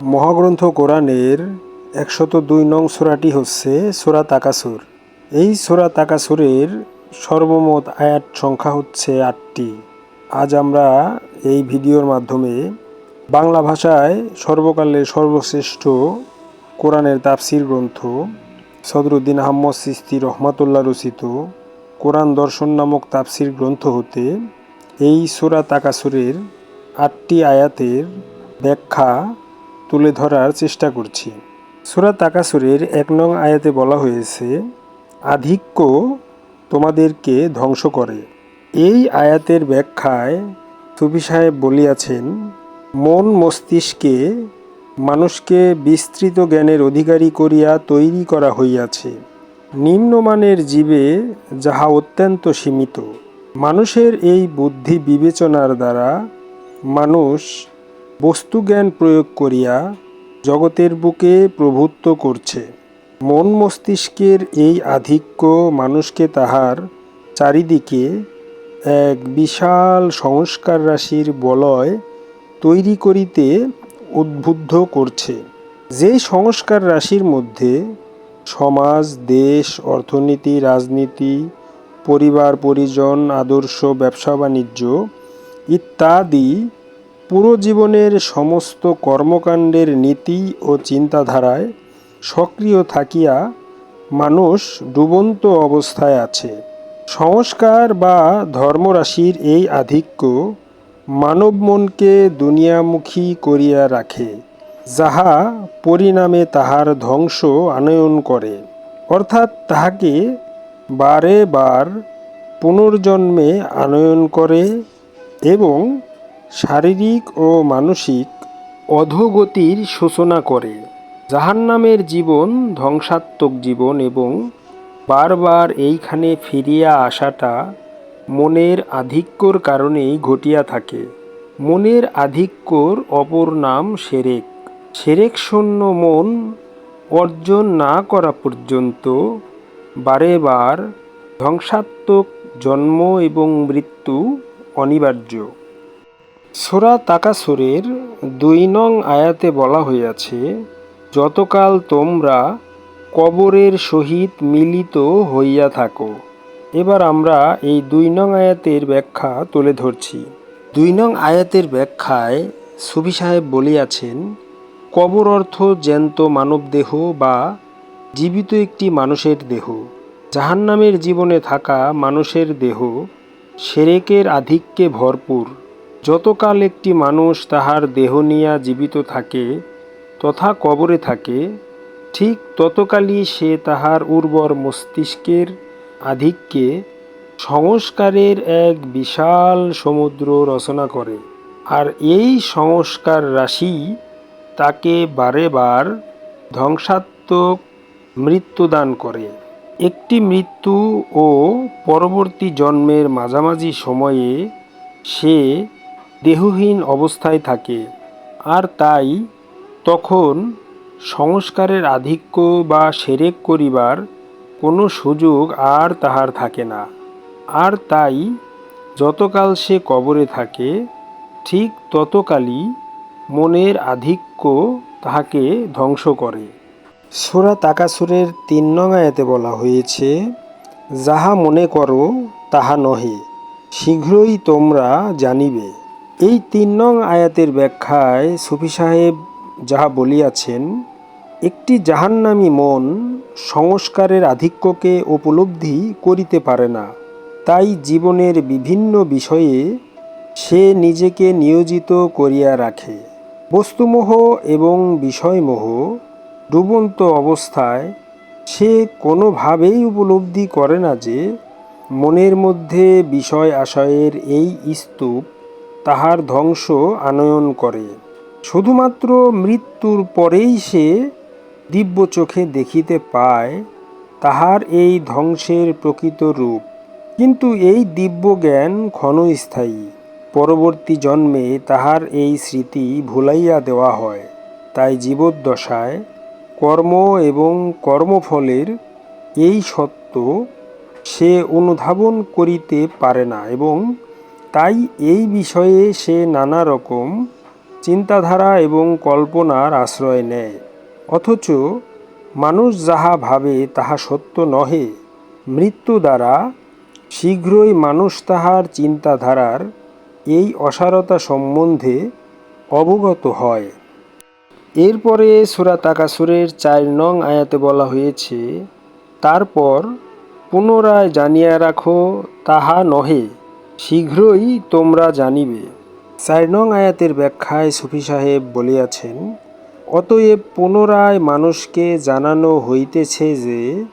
মহাগ্রন্থ কোরআনের একশত দুই নং সূরাটি হচ্ছে সূরা তাকাসুর এই সূরা তাকাসুরের সর্বমোট আয়াত সংখ্যা হচ্ছে আটটি। আজ আমরা এই ভিডিওর মাধ্যমে বাংলা ভাষায় সর্বকালের সর্বশ্রেষ্ঠ কোরআনের তাফসির গ্রন্থ সদরুদ্দিন আহম্মদ সিস্তি রহমাতুল্লাহ রচিত কোরআন দর্শন নামক তাফসির গ্রন্থ হতে এই সূরা তাকাসুরের আটটি আয়াতের ব্যাখ্যা তুলে ধরার চেষ্টা করছি। সূরা তাকাসুরের এক নং আয়াতে বলা হয়েছে, আধিক্য তোমাদেরকে ধ্বংস করে। এই আয়াতের ব্যাখ্যায় সুফি সাহেব বলিয়াছেন, মন মস্তিষ্কে মানুষকে বিস্তৃত জ্ঞানের অধিকারী করিয়া তৈরি করা হইয়াছে। নিম্নমানের জীবে যাহা অত্যন্ত সীমিত, মানুষের এই বুদ্ধি বিবেচনার দ্বারা মানুষ বস্তুজ্ঞান প্রয়োগ করিয়া জগতের বুকে প্রভুত্ব করছে। মন মস্তিষ্কের এই আধিক্য মানুষকে তাহার চারিদিকে এক বিশাল সংস্কার রাশির বলয় তৈরি করিতে উদ্বুদ্ধ করছে। যে সংস্কার রাশির মধ্যে সমাজ, দেশ, অর্থনীতি, রাজনীতি, পরিবার, পরিজন, আদর্শ, ব্যবসা, বাণিজ্য ইত্যাদি পুরো জীবনের সমস্ত কর্মকাণ্ডের নীতি ও চিন্তাধারায় সক্রিয় থাকিয়া মানুষ ডুবন্ত অবস্থায় আছে। সংস্কার বা ধর্মরাশির এই আধিক্য মানব মনকে দুনিয়ামুখী করিয়া রাখে, যাহা পরিণামে তাহার ধ্বংস আনয়ন করে। অর্থাৎ তাহাকে বারে বার পুনর্জন্মে আনয়ন করে এবং শারীরিক ও মানসিক অধোগতির সূচনা করে। জাহান্নামের জীবন ধ্বংসাত্মক জীবন এবং বারবার এইখানে ফিরিয়া আসাটা মনের আধিক্যর কারণেই ঘটিয়া থাকে। মনের আধিক্যর অপর নাম সেরেক। সেরেক শূন্য মন অর্জন না করা পর্যন্ত বারে বার ধ্বংসাত্মক জন্ম এবং মৃত্যু অনিবার্য। সোরা তাকাসুরের দুই নং আয়াতে বলা হইয়াছে, যতকাল তোমরা কবরের সহিত মিলিত হইয়া থাকো। এবার আমরা এই দুই নং আয়াতের ব্যাখ্যা তুলে ধরছি। দুই নং আয়াতের ব্যাখ্যায় সুবি সাহেব বলিয়াছেন, কবর অর্থ জ্যান্ত মানবদেহ বা জীবিত একটি মানুষের দেহ। জাহান্নামের জীবনে থাকা মানুষের দেহ সেরেকের আধিক্যে ভরপুর। যতকাল একটি মানুষ তাহার দেহ নিয়া জীবিত থাকে, তথা কবরে থাকে, ঠিক ততকালই সে তাহার উর্বর মস্তিষ্কের আধিক্যে সংস্কারের এক বিশাল সমুদ্র রচনা করে। আর এই সংস্কার রাশি তাকে বারে বার ধ্বংসাত্মক মৃত্যুদান করে। একটি মৃত্যু ও পরবর্তী জন্মের মাঝামাঝি সময়ে সে দেহহীন অবস্থায় থাকে। আর তাই তখন সংস্কারের আধিক্য বা সেরেক করিবার কোনো সুযোগ আর তাহার থাকে না। আর তাই যতকাল সে কবরে থাকে, ঠিক ততকালই মনের আধিক্য তাহাকে ধ্বংস করে। সুরা তাকাসুরের তিন নং বলা হয়েছে, যাহা মনে করো, তাহা নহে। শীঘ্রই তোমরা জানিবে। এই তিন নং আয়াতের ব্যাখ্যায় সুফি সাহেব যাহা বলিয়াছেন, একটি জাহান্নামী মন সংস্কারের আধিক্যকে উপলব্ধি করিতে পারে না। তাই জীবনের বিভিন্ন বিষয়ে সে নিজেকে নিয়োজিত করিয়া রাখে। বস্তুমোহ এবং বিষয়মোহ ডুবন্ত অবস্থায় সে কোনোভাবেই উপলব্ধি করে না যে মনের মধ্যে বিষয় আশয়ের এই স্তূপ তাহার ধ্বংস আনয়ন করে। শুধুমাত্র মৃত্যুর পরেই সে দিব্য চোখে দেখিতে পায় তাহার এই ধ্বংসের প্রকৃত রূপ। কিন্তু এই দিব্য জ্ঞান ক্ষণস্থায়ী। পরবর্তী জন্মে তাহার এই স্মৃতি ভুলাইয়া দেওয়া হয়। তাই জীবদ্দশায় কর্ম এবং কর্মফলের এই সত্য সে অনুধাবন করিতে পারে না এবং তাই এই বিষয়ে সে নানা রকম চিন্তাধারা এবং কল্পনার আশ্রয় নেয়। অথচ মানুষ যাহা ভাবে তাহা সত্য নহে। মৃত্যু দ্বারা শীঘ্রই মানুষ তাহার চিন্তাধারার এই অসারতা সম্বন্ধে অবগত হয়। এরপরে সুরা তাকাসুরের চার নং আয়াতে বলা হয়েছে, তারপর পুনরায় জানিয়া রাখো, তাহা নহে। শীঘ্রই তোমরা জানিবে। চার নং আয়াতের ব্যাখ্যায় সুফি সাহেব বলিয়াছেন, অতএব পুনরায় মানুষকে জানানো হইতেছে যে,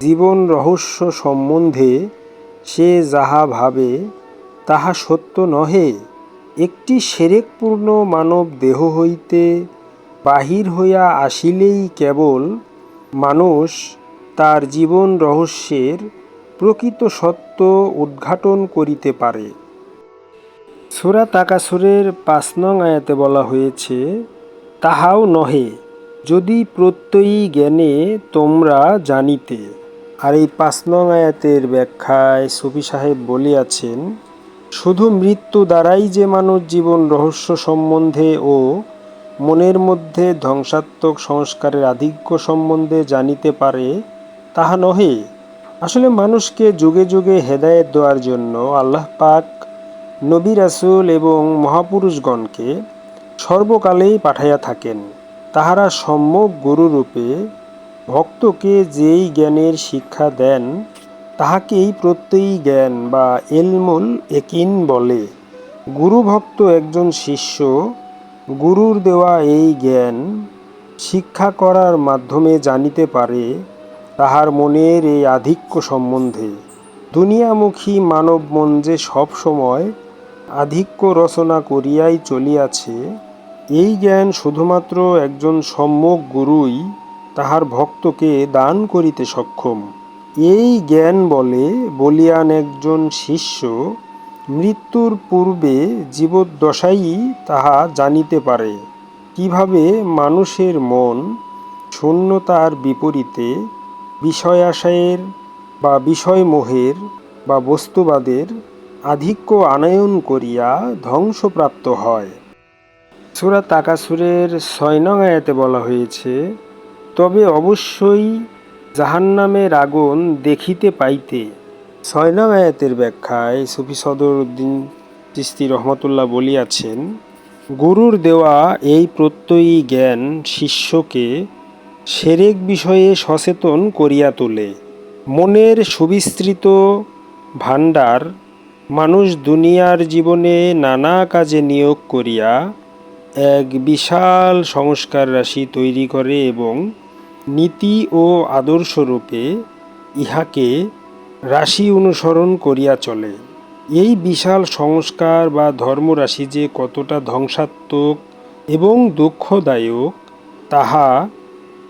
জীবন রহস্য সম্বন্ধে সে যাহা ভাবে, তাহা সত্য নহে। একটি সেরেকপূর্ণ মানব দেহ হইতে বাহির হইয়া আসিলেই কেবল মানুষ তার জীবন রহস্যের প্রকৃত সত্য উদ্ঘাটন করিতে পারে। সুরা তাকাসুরের পাঁচ নং আয়াতে বলা হয়েছে, তাহাও নহে, যদি প্রত্যয়ী জ্ঞানে তোমরা জানিতে। আর এই পাঁচ নং আয়াতের ব্যাখ্যায় সুফি সাহেব বলিয়াছেন, শুধু মৃত্যু দ্বারাই যে মানুষ জীবন রহস্য সম্বন্ধে ও মনের মধ্যে ধ্বংসাত্মক সংস্কারের আধিক্য সম্বন্ধে জানিতে পারে, তাহা নহে। আসলে মানুষকে যুগে যুগে হেদায়েত দেওয়ার জন্য আল্লাহ পাক নবী রাসুল এবং মহাপুরুষগণকে সর্বকালেই পাঠাইয়া থাকেন। তাহারা সম্যক গুরুরূপে ভক্তকে যেই জ্ঞানের শিক্ষা দেন, তাহাকেই প্রত্যয়ী জ্ঞান বা এলমুল একিন বলে। গুরু ভক্ত একজন শিষ্য গুরুর দেওয়া এই জ্ঞান শিক্ষা করার মাধ্যমে জানিতে পারে তাহার মনের এই আধিক্য সম্বন্ধে। দুনিয়ামুখী মানব মন যে সবসময় আধিক্য রচনা করিয়াই চলিয়াছে, এই জ্ঞান শুধুমাত্র একজন সম্যক গুরুই তাহার ভক্তকে দান করিতে সক্ষম। এই জ্ঞান বলে বলিয়ান একজন শিষ্য, মৃত্যুর পূর্বে জীবদ্দশাই তাহা জানিতে পারে। কীভাবে মানুষের মন শূন্যতার বিপরীতে বিষয়াশয়ের বা বিষয়মোহের বা বস্তুবাদের আধিক্য আনয়ন করিয়া ধ্বংসপ্রাপ্ত হয়। সুরা তাকাসুরের ছয় নং আয়াতে বলা হয়েছে, তবে অবশ্যই জাহান্নামের আগুন দেখিতে পাইতে। ছয় নং আয়াতের ব্যাখ্যায় সুফি সদর উদ্দিন তিস্তি রহমতুল্লাহ বলিয়াছেন, গুরুর দেওয়া এই প্রত্যয়ী জ্ঞান শিষ্যকে সেরেক বিষয়ে সচেতন করিয়া তোলে। মনের সুবিস্তৃত ভাণ্ডার মানুষ দুনিয়ার জীবনে নানা কাজে নিয়োগ করিয়া এক বিশাল সংস্কার রাশি তৈরি করে এবং নীতি ও আদর্শরূপে ইহাকে রাশি অনুসরণ করিয়া চলে। এই বিশাল সংস্কার বা ধর্মরাশি যে কতটা ধ্বংসাত্মক এবং দুঃখদায়ক, তাহা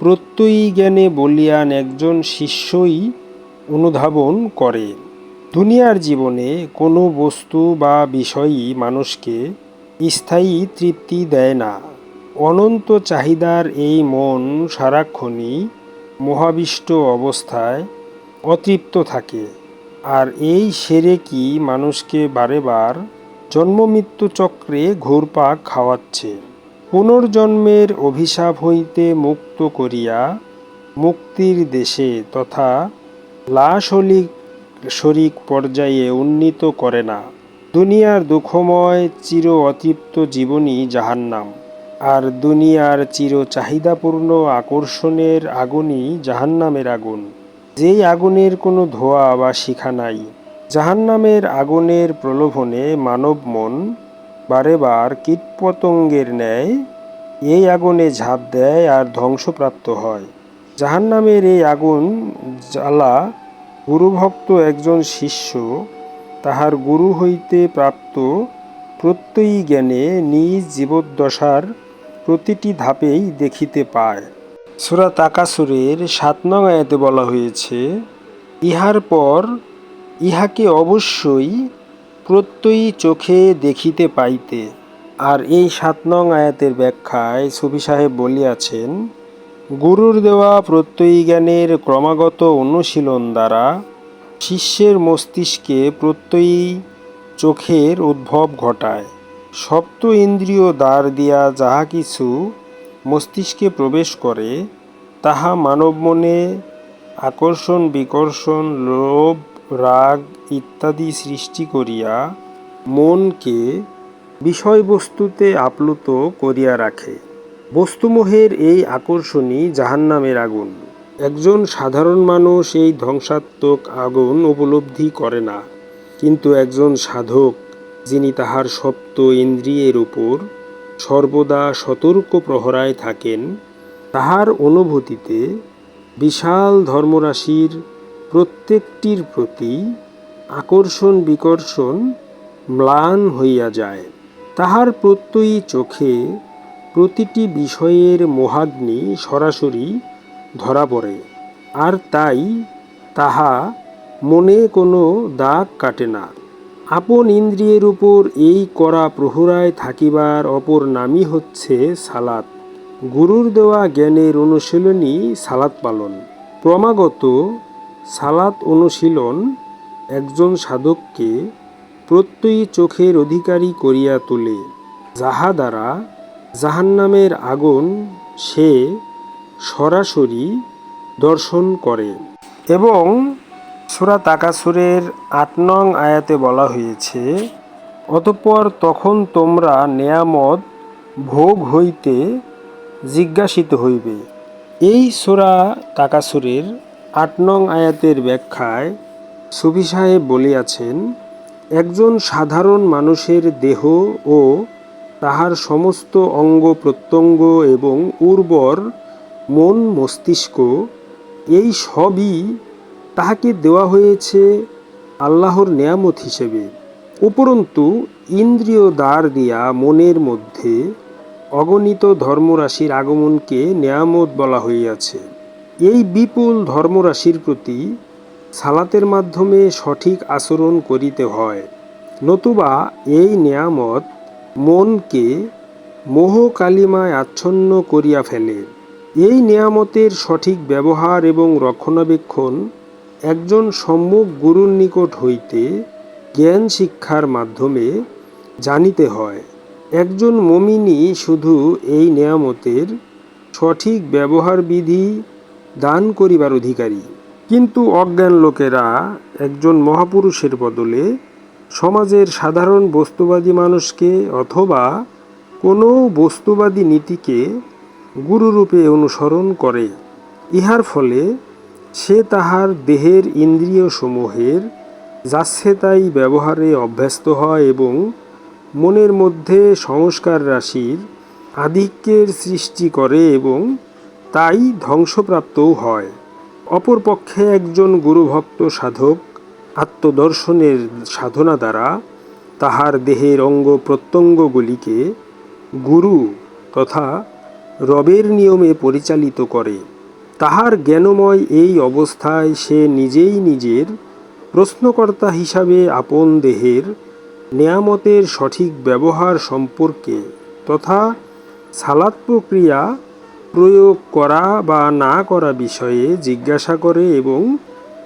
প্রত্যয়ী জ্ঞানে বলিয়ান একজন শিষ্যই অনুধাবন করে। দুনিয়ার জীবনে কোনো বস্তু বা বিষয়ই মানুষকে স্থায়ী তৃপ্তি দেয় না। অনন্ত চাহিদার এই মন সারাক্ষণই মহাবিষ্ট অবস্থায় অতৃপ্ত থাকে। আর এই সেরে কি মানুষকে বারেবার জন্মমৃত্যু চক্রে ঘুরপাক খাওয়াচ্ছে? পুনর্জন্মের অভিশাপ হইতে মুক্ত করিয়া মুক্তির দেশে তথা লাশলিক শরিক পর্যায়ে উন্নীত করে না। দুনিয়ার দুঃখময় চির অতৃপ্ত জীবনই জাহান্নাম, আর দুনিয়ার চির চাহিদাপূর্ণ আকর্ষণের আগুনই জাহান্নামের আগুন। যেই আগুনের কোনো ধোয়া বা শিখা নাই, জাহান্নামের আগুনের প্রলোভনে মানব মন বারে বার কীটপতঙ্গের ন্যায় এই আগুনে ঝাঁপ দেয় আর ধ্বংসপ্রাপ্ত হয়। জাহান্নামের এই আগুন জ্বালা গুরুভক্ত একজন শিষ্য তাহার গুরু হইতে প্রাপ্ত প্রত্যয়ী জ্ঞানে নিজ জীবদ্দশার প্রতিটি ধাপেই দেখিতে পায়। সুরা তাকাসুরের সাত নং আয়াতে বলা হয়েছে, ইহার পর ইহাকে অবশ্যই প্রত্যয়ী চোখে দেখিতে পাইতে। আর এই সাত নং আয়াতের ব্যাখ্যায় সুফি সাহেব বলিয়াছেন, গুরুর দেওয়া প্রত্যয়ী জ্ঞানের ক্রমাগত অনুশীলন দ্বারা শিষ্যের মস্তিষ্কে প্রত্যয়ী চোখের উদ্ভব ঘটায়। সপ্ত ইন্দ্রিয় দ্বার দিয়া যাহা কিছু মস্তিষ্কে প্রবেশ করে, তাহা মানব মনে আকর্ষণ বিকর্ষণ লোভ রাগ ইত্যাদি সৃষ্টি করিয়া মনকে বিষয়বস্তুতে আপ্লুত করিয়া রাখে। বস্তুমোহের এই আকর্ষণই জাহান্নামের আগুন। একজন সাধারণ মানুষ এই ধ্বংসাত্মক আগুন উপলব্ধি করে না, কিন্তু একজন সাধক, যিনি তাহার সপ্ত ইন্দ্রিয়ের উপর সর্বদা সতর্ক প্রহরায় থাকেন, তাহার অনুভূতিতে বিশাল ধর্মরাশির প্রত্যেকটির প্রতি আকর্ষণ বিকর্ষণ ম্লান হইয়া যায়। তাহার প্রত্যয়ী চোখে প্রতিটি বিষয়ের মোহাগ্নি সরাসরি ধরা পড়ে, আর তাই তাহা মনে কোনো দাগ কাটে না। আপন ইন্দ্রিয়ের উপর এই করা প্রহরায় থাকিবার অপর নামই হচ্ছে সালাত। গুরুর দেওয়া জ্ঞানের অনুশীলনই সালাত পালন। ক্রমাগত সালাত অনুশীলন একজন সাধককে প্রত্যয়ী চোখের অধিকারী করিয়া তোলে, যাহা দ্বারা জাহান্নামের আগুন সে সরাসরি দর্শন করে। এবং সুরা তাকাসুরের আট নং আয়াতে বলা হয়েছে, অতঃপর তখন তোমরা নেয়ামত ভোগ হইতে জিজ্ঞাসিত হইবে। এই সোরা তাকাসুরের আট নং আয়াতের ব্যাখ্যায় সুফি সাহেব বলিয়াছেন, একজন সাধারণ মানুষের দেহ ও তাহার সমস্ত অঙ্গ প্রত্যঙ্গ এবং উর্বর মন মস্তিষ্ক, এই সবই তাহাকে দেওয়া হয়েছে আল্লাহর নেয়ামত হিসেবে। উপরন্তু, ইন্দ্রিয় দ্বার দিয়া মনের মধ্যে অগণিত ধর্মরাশির আগমনকে নেয়ামত বলা হইয়াছে। এই বিপুল ধর্মরাশির প্রতি সালাতের মাধ্যমে সঠিক আচরণ করিতে হয়, নতুবা এই নেয়ামত মনকে মোহ কালিমায় আচ্ছন্ন করিয়া ফেলে। এই নেয়ামতের সঠিক ব্যবহার এবং রক্ষণাবেক্ষণ একজন সম্মুখ গুরুর নিকট হইতে জ্ঞান শিক্ষার মাধ্যমে জানিতে হয়। একজন মমিনী শুধু এই নেয়ামতের সঠিক ব্যবহার বিধি দান করিবার অধিকারী। কিন্তু অজ্ঞান লোকেরা একজন মহাপুরুষের বদলে সমাজের সাধারণ বস্তুবাদী মানুষকে অথবা কোনো বস্তুবাদী নীতিকে গুরুরূপে অনুসরণ করে। ইহার ফলে সে তাহার দেহের ইন্দ্রিয়সমূহের যাচ্ছে তাই ব্যবহারে অভ্যস্ত হয় এবং মনের মধ্যে সংস্কার রাশির আধিক্যের সৃষ্টি করে এবং তাই ধ্বংসপ্রাপ্তও হয়। অপরপক্ষে একজন গুরুভক্ত সাধক আত্মদর্শনের সাধনা দ্বারা তাহার দেহের অঙ্গ প্রত্যঙ্গগুলিকে গুরু তথা রবের নিয়মে পরিচালিত করে। তাহার জ্ঞানময় এই অবস্থায় সে নিজেই নিজের প্রশ্নকর্তা হিসাবে আপন দেহের নেয়ামতের সঠিক ব্যবহার সম্পর্কে তথা সালাত প্রক্রিয়া প্রয়োগ করা বা না করা বিষয়ে জিজ্ঞাসা করে এবং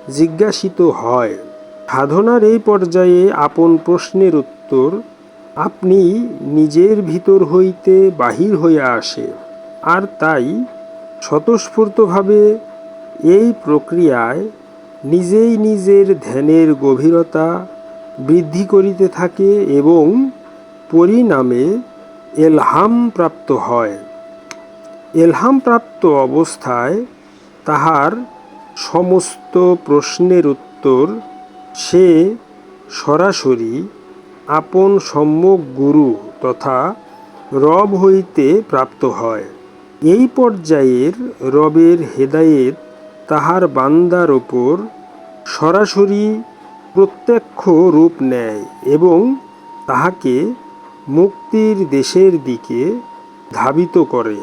জিজ্ঞাসিত হয়। সাধনার এই পর্যায়ে আপন প্রশ্নের উত্তর, আপনি নিজের ভিতর হইতে বাহির হইয়া আসে। আর তাই স্বতঃস্ফূর্তভাবে এই প্রক্রিয়ায় নিজেই নিজের ধ্যানের গভীরতা বৃদ্ধি করিতে থাকে এবং পরিণামে এলহাম প্রাপ্ত হয়। এলহাম প্রাপ্ত অবস্থায় তাহার সমস্ত প্রশ্নের উত্তর সে সরাসরি আপন সম্যক গুরু তথা রব হইতে প্রাপ্ত হয়। এই পর্যায়ের রবের হেদায়েত তাহার বান্দার ওপর সরাসরি প্রত্যক্ষ রূপ নেয় এবং তাহাকে মুক্তির দেশের দিকে ধাবিত করে।